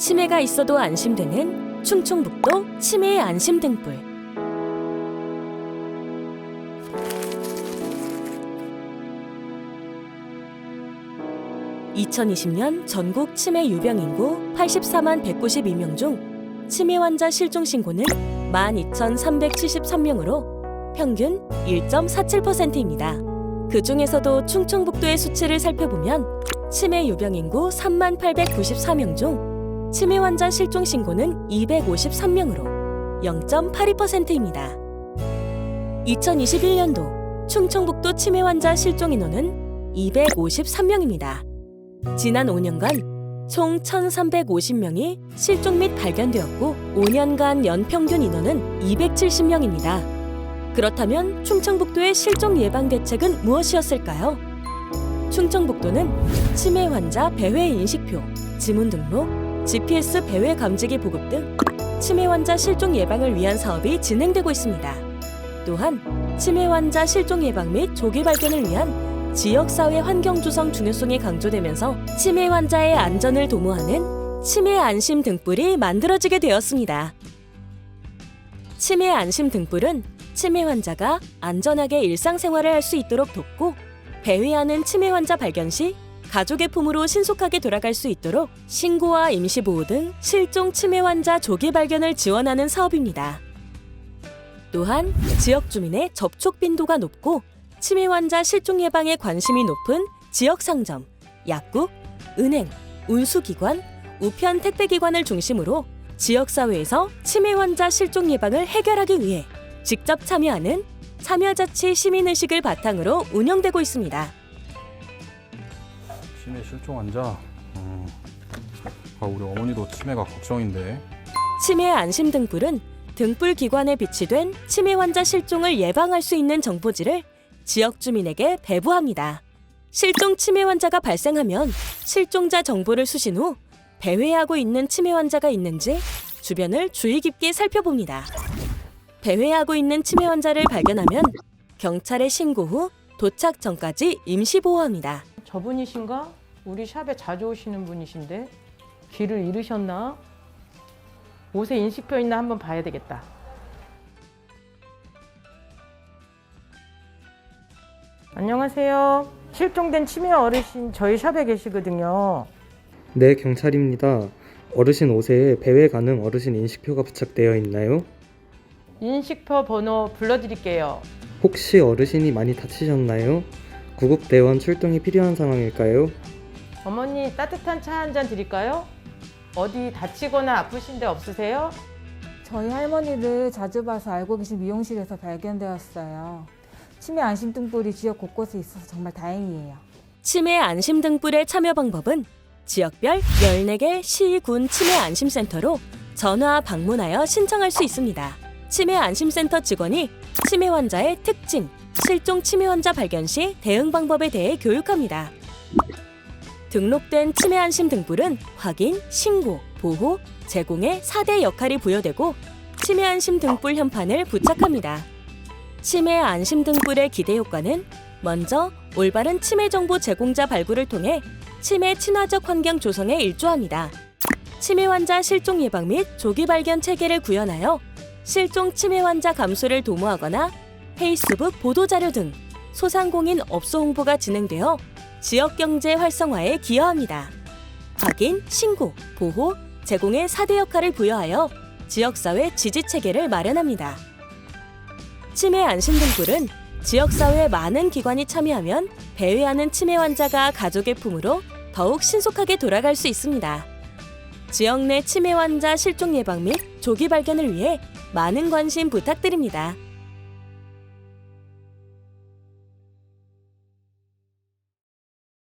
치매가 있어도 안심되는 충청북도 치매의 안심 등불. 2020년 전국 치매 유병 인구 84만 192명 중 치매 환자 실종 신고는 12,373명으로 평균 1.47%입니다. 그 중에서도 충청북도의 수치를 살펴보면 치매 유병 인구 3만 894명 중 치매 환자 실종 신고는 253명으로 0.82%입니다. 2021년도 충청북도 치매 환자 실종 인원은 253명입니다. 지난 5년간 총 1,350명이 실종 및 발견되었고 5년간 연평균 인원은 270명입니다. 그렇다면 충청북도의 실종 예방 대책은 무엇이었을까요? 충청북도는 치매 환자 배회 인식표, 지문 등록, GPS 배회 감지기 보급 등 치매 환자 실종 예방을 위한 사업이 진행되고 있습니다. 또한 치매 환자 실종 예방 및 조기 발견을 위한 지역사회 환경 조성 중요성이 강조되면서 치매 환자의 안전을 도모하는 치매 안심 등불이 만들어지게 되었습니다. 치매 안심 등불은 치매 환자가 안전하게 일상생활을 할 수 있도록 돕고 배회하는 치매 환자 발견 시 가족의 품으로 신속하게 돌아갈 수 있도록 신고와 임시보호 등 실종 치매 환자 조기 발견을 지원하는 사업입니다. 또한 지역 주민의 접촉 빈도가 높고 치매 환자 실종 예방에 관심이 높은 지역 상점, 약국, 은행, 운수기관, 우편 택배기관을 중심으로 지역 사회에서 치매 환자 실종 예방을 해결하기 위해 직접 참여하는 참여자치 시민의식을 바탕으로 운영되고 있습니다. 치매 실종 환자. 음. 아, 우리 어머니도 치매가 걱정인데. 치매 안심 등불은 등불 기관에 비치된 치매 환자 실종을 예방할 수 있는 정보지를 지역 주민에게 배부합니다. 실종 치매 환자가 발생하면 실종자 정보를 수신 후 배회하고 있는 치매 환자가 있는지 주변을 주의 깊게 살펴봅니다. 배회하고 있는 치매 환자를 발견하면 경찰에 신고 후 도착 전까지 임시 보호합니다. 저분이신가? 우리 샵에 자주 오시는 분이신데 길을 잃으셨나? 옷에 인식표 있나 한번 봐야 되겠다. 안녕하세요. 실종된 치매 어르신 저희 샵에 계시거든요. 네, 경찰입니다. 어르신 옷에 배회 가능 어르신 인식표가 부착되어 있나요? 인식표 번호 불러드릴게요. 혹시 어르신이 많이 다치셨나요? 구급대원 출동이 필요한 상황일까요? 어머니 따뜻한 차 한 잔 드릴까요? 어디 다치거나 아프신 데 없으세요? 저희 할머니를 자주 봐서 알고 계신 미용실에서 발견되었어요. 치매 안심 등불이 지역 곳곳에 있어서 정말 다행이에요. 치매 안심 등불의 참여 방법은 지역별 14개 시, 군 치매 안심센터로 전화 방문하여 신청할 수 있습니다. 치매 안심센터 직원이 치매 환자의 특징, 실종 치매 환자 발견 시 대응 방법에 대해 교육합니다. 등록된 치매 안심 등불은 확인, 신고, 보호, 제공의 4대 역할이 부여되고 치매 안심 등불 현판을 부착합니다. 치매 안심 등불의 기대 효과는 먼저 올바른 치매 정보 제공자 발굴을 통해 치매 친화적 환경 조성에 일조합니다. 치매 환자 실종 예방 및 조기 발견 체계를 구현하여 실종 치매 환자 감소를 도모하거나 페이스북 보도 자료 등 소상공인 업소 홍보가 진행되어 지역 경제 활성화에 기여합니다. 확인, 신고, 보호, 제공의 4대 역할을 부여하여 지역사회 지지 체계를 마련합니다. 치매 안심 등불은 지역사회 많은 기관이 참여하면 배회하는 치매 환자가 가족의 품으로 더욱 신속하게 돌아갈 수 있습니다. 지역 내 치매 환자 실종 예방 및 조기 발견을 위해 많은 관심 부탁드립니다.